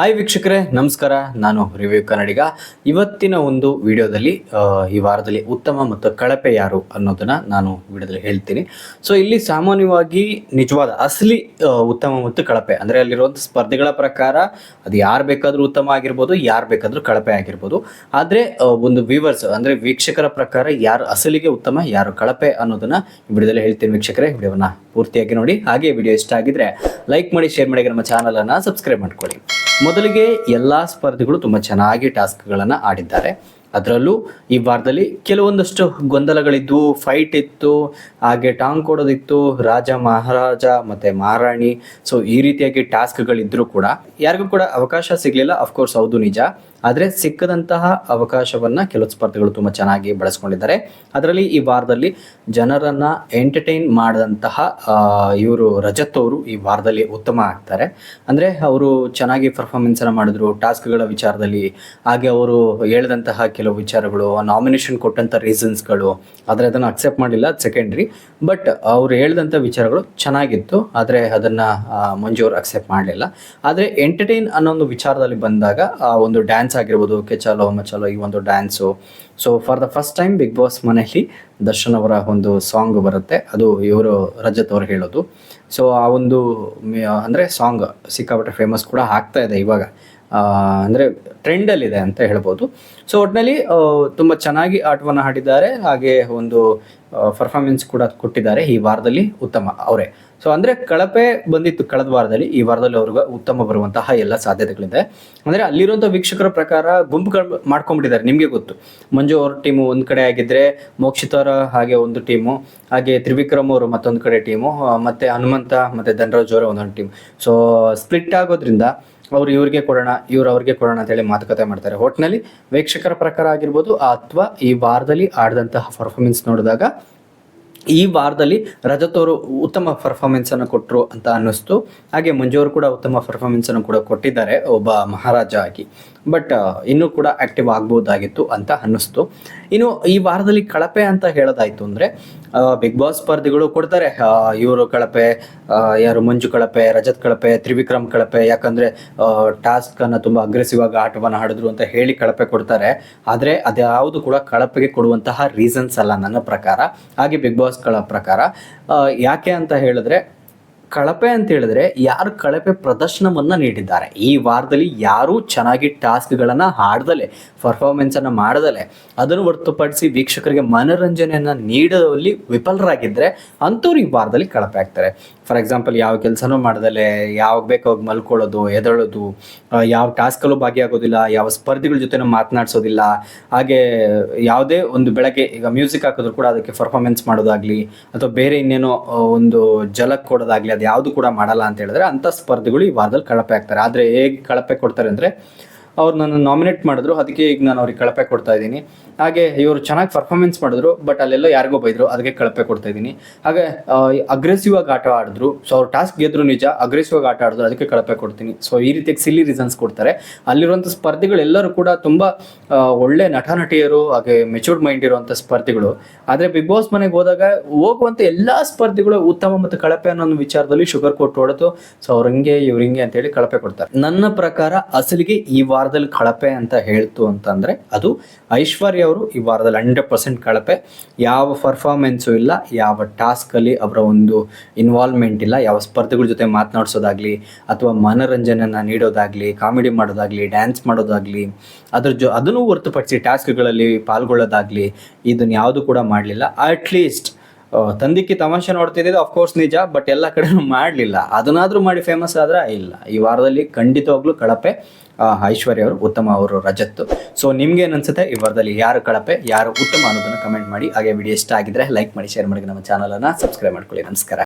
Hi ವೀಕ್ಷಕರೇ. ನಮಸ್ಕಾರ. ನಾನು ರಿವ್ಯೂ ಕನ್ನಡಿಗ ಇವತ್ತಿನ ಒಂದು ವಿಡಿಯೋದಲ್ಲಿ ಈ ವಾರದಲ್ಲಿ ಉತ್ತಮ ಮತ್ತು ಕಳಪೆ ಯಾರು ಅನ್ನೋದನ್ನು ನಾನು ವಿಡಿಯೋದಲ್ಲಿ ಹೇಳ್ತೀನಿ. ಸೊ ಇಲ್ಲಿ ಸಾಮಾನ್ಯವಾಗಿ ನಿಜವಾದ, ಅಸಲಿ ಉತ್ತಮ ಮತ್ತು ಕಳಪೆ. ಅಂದರೆ ಅಲ್ಲಿರುವಂಥ ಸ್ಪರ್ಧೆಗಳ ಪ್ರಕಾರ ಅದು ಯಾರು ಬೇಕಾದರೂ ಉತ್ತಮ ಆಗಿರ್ಬೋದು, ಯಾರು ಬೇಕಾದರೂ ಕಳಪೆ ಆಗಿರ್ಬೋದು. ಆದರೆ ಒಂದು ವ್ಯೂವರ್ಸ್ ಅಂದರೆ ವೀಕ್ಷಕರ ಪ್ರಕಾರ ಯಾರು ಅಸಲಿಗೆ ಉತ್ತಮ, ಯಾರು ಕಳಪೆ ಅನ್ನೋದನ್ನು ವಿಡಿಯೋದಲ್ಲಿ ಹೇಳ್ತೀನಿ ವೀಕ್ಷಕರೇ. ವಿಡಿಯೋವನ್ನ ಪೂರ್ತಿಯಾಗಿ ನೋಡಿ. ಹಾಗೆ ವಿಡಿಯೋ ಇಷ್ಟ ಆಗಿದ್ರೆ ಲೈಕ್ ಮಾಡಿ, ಶೇರ್ ಮಾಡಿ ನಮ್ಮ ಚಾನಲನ್ನು ಸಬ್ಸ್ಕ್ರೈಬ್ ಮಾಡ್ಕೊಳ್ಳಿ. ಮೊದಲಿಗೆ ಎಲ್ಲ ಸ್ಪರ್ಧಿಗಳು ತುಂಬ ಚೆನ್ನಾಗಿ ಟಾಸ್ಕ್ಗಳನ್ನು ಆಡಿದ್ದಾರೆ. ಅದರಲ್ಲೂ ಈ ವಾರದಲ್ಲಿ ಕೆಲವೊಂದಷ್ಟು ಗೊಂದಲಗಳಿದ್ವು ಫೈಟ್ ಇತ್ತು, ಹಾಗೆ ಟಾಂಗ್ ಕೊಡೋದಿತ್ತು, ರಾಜ, ಮಹಾರಾಜ, ಮತ್ತೆ ಮಹಾರಾಣಿ. ಸೊ ಈ ರೀತಿಯಾಗಿ ಟಾಸ್ಕ್ಗಳಿದ್ರೂ ಕೂಡ ಯಾರಿಗೂ ಕೂಡ ಅವಕಾಶ ಸಿಗಲಿಲ್ಲ. ಅಫ್ಕೋರ್ಸ್ ಹೌದು, ನಿಜ. ಆದರೆ ಸಿಕ್ಕದಂತಹ ಅವಕಾಶವನ್ನು ಕೆಲವು ಸ್ಪರ್ಧೆಗಳು ತುಂಬ ಚೆನ್ನಾಗಿ ಬಳಸ್ಕೊಂಡಿದ್ದಾರೆ. ಅದರಲ್ಲಿ ಈ ವಾರದಲ್ಲಿ ಜನರನ್ನು ಎಂಟರ್ಟೈನ್ ಮಾಡಿದಂತಹ ಇವರು ರಜತ್ ಅವರು ಈ ವಾರದಲ್ಲಿ ಉತ್ತಮ ಆಗ್ತಾರೆ. ಅಂದರೆ ಅವರು ಚೆನ್ನಾಗಿ ಪರ್ಫಾರ್ಮೆನ್ಸನ್ನು ಮಾಡಿದ್ರು, ಟಾಸ್ಕ್ಗಳ ವಿಚಾರದಲ್ಲಿ ಹಾಗೆ ಅವರು ಹೇಳಿದಂತಹ ಕೆಲವು ವಿಚಾರಗಳು ನಾಮಿನೇಷನ್ ಕೊಟ್ಟಂಥ ರೀಸನ್ಸ್ಗಳು ಆದರೆ ಅದನ್ನು ಅಕ್ಸೆಪ್ಟ್ ಮಾಡಲಿಲ್ಲ ಸೆಕೆಂಡ್ರಿ ಬಟ್ ಅವ್ರು ಹೇಳಿದಂಥ ವಿಚಾರಗಳು ಚೆನ್ನಾಗಿತ್ತು, ಆದರೆ ಅದನ್ನು ಮಂಜು ಅವರು ಅಕ್ಸೆಪ್ಟ್ ಮಾಡಲಿಲ್ಲ. ಆದರೆ ಎಂಟರ್ಟೈನ್ ಅನ್ನೋ ಒಂದು ವಿಚಾರದಲ್ಲಿ ಬಂದಾಗ, ಆ ಒಂದು ಡ್ಯಾನ್ಸ್ ಆಗಿರ್ಬೋದು ಕೆಚಾಲೋ ಮಚಾಲೋ ಈ ಒಂದು dance so for the first time Big Boss ಮನೆಯಲ್ಲಿ ದರ್ಶನ್ ಅವರ ಒಂದು ಸಾಂಗ್ ಬರುತ್ತೆ. ಅದು ಇವರು ರಜತ್ ಅವರು ಹೇಳೋದು. ಸೊ ಆ ಒಂದು ಅಂದರೆ ಸಾಂಗ್ ಸಿಕ್ಕಾಪಟ್ಟೆ ಫೇಮಸ್ ಕೂಡ ಆಗ್ತಾ ಇದೆ ಇವಾಗ. ಅಂದರೆ ಟ್ರೆಂಡಲ್ಲಿದೆ ಅಂತ ಹೇಳ್ಬೋದು. ಸೊ ಒಟ್ಟಿನಲ್ಲಿ ತುಂಬ ಚೆನ್ನಾಗಿ ಆಟವನ್ನು ಆಡಿದ್ದಾರೆ. ಹಾಗೆ ಒಂದು ಪರ್ಫಾರ್ಮೆನ್ಸ್ ಕೂಡ ಕೊಟ್ಟಿದ್ದಾರೆ ಈ ವಾರದಲ್ಲಿ ಉತ್ತಮ ಅವರೇ. ಸೊ ಅಂದರೆ ಕಳಪೆ ಬಂದಿತ್ತು ಕಳೆದ ವಾರದಲ್ಲಿ. ಈ ವಾರದಲ್ಲಿ ಅವ್ರಿಗೆ ಉತ್ತಮ ಬರುವಂತಹ ಎಲ್ಲ ಸಾಧ್ಯತೆಗಳಿದೆ. ಅಂದರೆ ಅಲ್ಲಿರುವಂಥ ವೀಕ್ಷಕರ ಪ್ರಕಾರ ಗುಂಪುಗಳು ಮಾಡ್ಕೊಂಡ್ಬಿಟ್ಟಿದ್ದಾರೆ, ನಿಮಗೆ ಗೊತ್ತು. ಮಂಜು ಅವ್ರ ಟೀಮು ಒಂದು ಕಡೆ ಆಗಿದ್ದರೆ ಮೋಕ್ಷಿತವರ ಹಾಗೆ ಒಂದು ಟೀಮು ಹಾಗೆ ತ್ರಿವಿಕ್ರಮ್ ಅವರು ಮತ್ತೊಂದು ಕಡೆ ಟೀಮು ಮತ್ತು ಹನುಮಂತ, ಮತ್ತು ಧನರಾಜ್ ಅವರ ಒಂದೊಂದು ಟೀಮ್ ಸೊ ಸ್ಪ್ಲಿಟ್ ಆಗೋದ್ರಿಂದ ಅವ್ರು ಇವ್ರಿಗೆ ಕೊಡೋಣ, ಇವ್ರು ಅವ್ರಿಗೆ ಕೊಡೋಣ ಅಂತೇಳಿ ಮಾತುಕತೆ ಮಾಡ್ತಾರೆ. ಒಟ್ಟಿನಲ್ಲಿ ವೀಕ್ಷಕರ ಪ್ರಕಾರ ಆಗಿರ್ಬೋದು ಅಥವಾ ಈ ವಾರದಲ್ಲಿ ಆಡಿದಂತಹ ಪರ್ಫಾರ್ಮೆನ್ಸ್ ನೋಡಿದಾಗ ಈ ವಾರದಲ್ಲಿ ರಜತ್ ಅವರು ಉತ್ತಮ ಪರ್ಫಾರ್ಮೆನ್ಸನ್ನು ಕೊಟ್ಟರು ಅಂತ ಅನ್ನಿಸ್ತು. ಹಾಗೆ ಮಂಜು ಅವರು ಕೂಡ ಉತ್ತಮ ಪರ್ಫಾರ್ಮೆನ್ಸನ್ನು ಕೂಡ ಕೊಟ್ಟಿದ್ದಾರೆ, ಒಬ್ಬ ಮಹಾರಾಜ ಆಗಿ. ಬಟ್ ಇನ್ನೂ ಕೂಡ ಆಕ್ಟಿವ್ ಆಗ್ಬೋದಾಗಿತ್ತು ಅಂತ ಅನ್ನಿಸ್ತು. ಇನ್ನು ಈ ವಾರದಲ್ಲಿ ಕಳಪೆ ಅಂತ ಹೇಳೋದಾಯ್ತು ಅಂದರೆ ಬಿಗ್ ಬಾಸ್ ಸ್ಪರ್ಧಿಗಳು ಕೊಡ್ತಾರೆ. ಇವರು ಕಳಪೆ ಯಾರು ಮಂಜು ಕಳಪೆ, ರಜತ್ ಕಳಪೆ, ತ್ರಿವಿಕ್ರಮ್ ಕಳಪೆ, ಯಾಕಂದರೆ ಟಾಸ್ಕನ್ನು ತುಂಬ ಅಗ್ರೆಸಿವ್ ಆಗಿ ಆಟವನ್ನು ಆಡಿದ್ರು ಅಂತ ಹೇಳಿ ಕಳಪೆ ಕೊಡ್ತಾರೆ. ಆದರೆ ಅದ್ಯಾವುದು ಕೂಡ ಕಳಪೆಗೆ ಕೊಡುವಂತಹ ರೀಸನ್ಸ್ ಅಲ್ಲ ನನ್ನ ಪ್ರಕಾರ. ಹಾಗೆ ಬಿಗ್ ಬಾಸ್ಗಳ ಪ್ರಕಾರ. ಯಾಕೆ ಅಂತ ಹೇಳಿದ್ರೆ ಕಳಪೆ ಅಂತ ಹೇಳಿದ್ರೆ ಯಾರು ಕಳಪೆ ಪ್ರದರ್ಶನವನ್ನು ನೀಡಿದ್ದಾರೆ. ಈ ವಾರದಲ್ಲಿ ಯಾರೂ ಚೆನ್ನಾಗಿ ಟಾಸ್ಕ್ಗಳನ್ನು ಆಡ್ದಲೆ ಪರ್ಫಾರ್ಮೆನ್ಸನ್ನು ಮಾಡದಲೆ, ಅದನ್ನು ಹೊರತುಪಡಿಸಿ ವೀಕ್ಷಕರಿಗೆ ಮನೋರಂಜನೆಯನ್ನು ನೀಡುವಲ್ಲಿ ವಿಫಲರಾಗಿದ್ದರೆ ಅಂಥವ್ರು ಈ ವಾರದಲ್ಲಿ ಕಳಪೆ ಆಗ್ತಾರೆ. ಫಾರ್ ಎಕ್ಸಾಂಪಲ್ ಯಾವ ಕೆಲಸನೂ ಮಾಡ್ದಲೆ ಯಾವಾಗ ಬೇಕೋ ಅವಾಗ ಮಲ್ಕೊಳ್ಳೋದು ಎದಳೋದು ಯಾವ ಟಾಸ್ಕಲ್ಲೂ ಭಾಗಿಯಾಗೋದಿಲ್ಲ, ಯಾವ ಸ್ಪರ್ಧಿಗಳ ಜೊತೆನೂ ಮಾತನಾಡಿಸೋದಿಲ್ಲ, ಹಾಗೆ ಯಾವುದೇ ಒಂದು ಬೆಳಗ್ಗೆ ಈಗ ಮ್ಯೂಸಿಕ್ ಹಾಕಿದ್ರು ಕೂಡ ಅದಕ್ಕೆ ಪರ್ಫಾರ್ಮೆನ್ಸ್ ಮಾಡೋದಾಗಲಿ, ಅಥವಾ ಬೇರೆ ಇನ್ನೇನೋ ಒಂದು ಜಲಕ್ಕೆ ಕೊಡೋದಾಗ್ಲಿ ಅದು ಯಾವುದು ಕೂಡ ಮಾಡಲ್ಲ ಅಂತ ಹೇಳಿದ್ರೆ ಅಂಥ ಸ್ಪರ್ಧಿಗಳು ಈ ವಾರದಲ್ಲಿ ಕಳಪೆ ಆಗ್ತಾರೆ. ಆದರೆ ಹೇಗೆ ಕಳಪೆ ಕೊಡ್ತಾರೆ ಅಂದರೆ ಅವ್ರು ನನ್ನ ನಾಮಿನೇಟ್ ಮಾಡಿದ್ರು. ಅದಕ್ಕೆ ಈಗ ನಾನು ಅವ್ರಿಗೆ ಕಳಪೆ ಕೊಡ್ತಾ ಇದ್ದೀನಿ. ಹಾಗೆ ಇವರು ಚೆನ್ನಾಗಿ ಪರ್ಫಾರ್ಮೆನ್ಸ್ ಮಾಡಿದ್ರು ಬಟ್ ಅಲ್ಲೆಲ್ಲ ಯಾರಿಗೋ ಬೈದ್ರು, ಅದಕ್ಕೆ ಕಳಪೆ ಕೊಡ್ತಾ ಇದ್ದೀನಿ. ಹಾಗೆ ಅಗ್ರೆಸಿವ್ ಆಗಿ ಆಟ ಆಡಿದ್ರು. ಸೊ ಅವ್ರು ಟಾಸ್ಕ್ ಗೆದ್ರು ನಿಜ ಅಗ್ರೆಸಿವ್ ಆಗಿ ಆಟ ಆಡಿದ್ರು, ಅದಕ್ಕೆ ಕಳಪೆ ಕೊಡ್ತೀನಿ. ಸೊ ಈ ರೀತಿಯಾಗಿ ಸಿಲ್ಲಿ ರೀಸನ್ಸ್ ಕೊಡ್ತಾರೆ. ಅಲ್ಲಿರುವಂಥ ಸ್ಪರ್ಧಿಗಳೆಲ್ಲರೂ ಕೂಡ ತುಂಬ ಒಳ್ಳೆ ನಟ ನಟಿಯರು ಹಾಗೆ ಮೆಚೂರ್ಡ್ ಮೈಂಡ್ ಇರುವಂಥ ಸ್ಪರ್ಧಿಗಳು. ಆದರೆ ಬಿಗ್ ಬಾಸ್ ಮನೆಗೆ ಹೋದಾಗ ಹೋಗುವಂಥ ಎಲ್ಲ ಸ್ಪರ್ಧಿಗಳು ಉತ್ತಮ ಮತ್ತು ಕಳಪೆ ಅನ್ನೋ ಒಂದು ವಿಚಾರದಲ್ಲಿ ಶುಗರ್ ಕೊಟ್ಟು ಹೊಡೆದು ಸೊ ಅವ್ರಂಗೆ ಇವ್ರಿಂಗೆ ಅಂತೇಳಿ ಕಳಪೆ ಕೊಡ್ತಾರೆ. ನನ್ನ ಪ್ರಕಾರ ಅಸಲಿಗೆ ಈ ವಾರದಲ್ಲಿ ಕಳಪೆ ಅಂತ ಹೇಳ್ತು ಅಂತಂದರೆ ಅದು ಐಶ್ವರ್ಯ ಅವರು ಈ ವಾರದಲ್ಲಿ ಹಂಡ್ರೆಡ್ ಪರ್ಸೆಂಟ್ ಕಳಪೆ. ಯಾವ ಪರ್ಫಾರ್ಮೆನ್ಸು ಇಲ್ಲ, ಯಾವ ಟಾಸ್ಕಲ್ಲಿ ಅವರ ಒಂದು ಇನ್ವಾಲ್ವ್ಮೆಂಟ್ ಇಲ್ಲ, ಯಾವ ಸ್ಪರ್ಧೆಗಳ ಜೊತೆ ಮಾತನಾಡಿಸೋದಾಗ್ಲಿ ಅಥವಾ ಮನೋರಂಜನೆಯನ್ನು ನೀಡೋದಾಗ್ಲಿ ಕಾಮಿಡಿ ಮಾಡೋದಾಗ್ಲಿ ಡ್ಯಾನ್ಸ್ ಮಾಡೋದಾಗ್ಲಿ, ಅದ್ರ ಜೊ, ಅದನ್ನು ಹೊರತುಪಡಿಸಿ ಟಾಸ್ಕ್ಗಳಲ್ಲಿ ಪಾಲ್ಗೊಳ್ಳೋದಾಗ್ಲಿ ಇದನ್ನು ಯಾವುದು ಕೂಡ ಮಾಡಲಿಲ್ಲ. ಅಟ್ಲೀಸ್ಟ್ ತಂದಿಕ್ಕಿ ತಮಾಷೆ ನೋಡ್ತಿದ್ದಿದ್ದು ಅಫ್ಕೋರ್ಸ್ ನಿಜ ಬಟ್ ಎಲ್ಲ ಕಡೆನೂ ಮಾಡಲಿಲ್ಲ. ಅದನ್ನಾದರೂ ಮಾಡಿ ಫೇಮಸ್ ಆದ್ರೆ ಇಲ್ಲ. ಈ ವಾರದಲ್ಲಿ ಖಂಡಿತವಾಗ್ಲೂ ಕಳಪೆ ಐಶ್ವರ್ಯ ಅವರು ಉತ್ತಮ ಅವರು ರಜತ್ತು. ಸೊ ನಿಮ್ಗೆ ಏನನ್ಸುತ್ತೆ? ಈ ವಾರದಲ್ಲಿ ಯಾರು ಕಳಪೆ, ಯಾರು ಉತ್ತಮ ಅನ್ನೋದನ್ನು ಕಮೆಂಟ್ ಮಾಡಿ. ಹಾಗೆ ವಿಡಿಯೋ ಇಷ್ಟ ಆಗಿದ್ರೆ ಲೈಕ್ ಮಾಡಿ ಶೇರ್ ಮಾಡಿ, ನಮ್ಮ ಚಾನಲನ್ನು ಸಬ್ಸ್ಕ್ರೈಬ್ ಮಾಡ್ಕೊಳ್ಳಿ. ನಮಸ್ಕಾರ.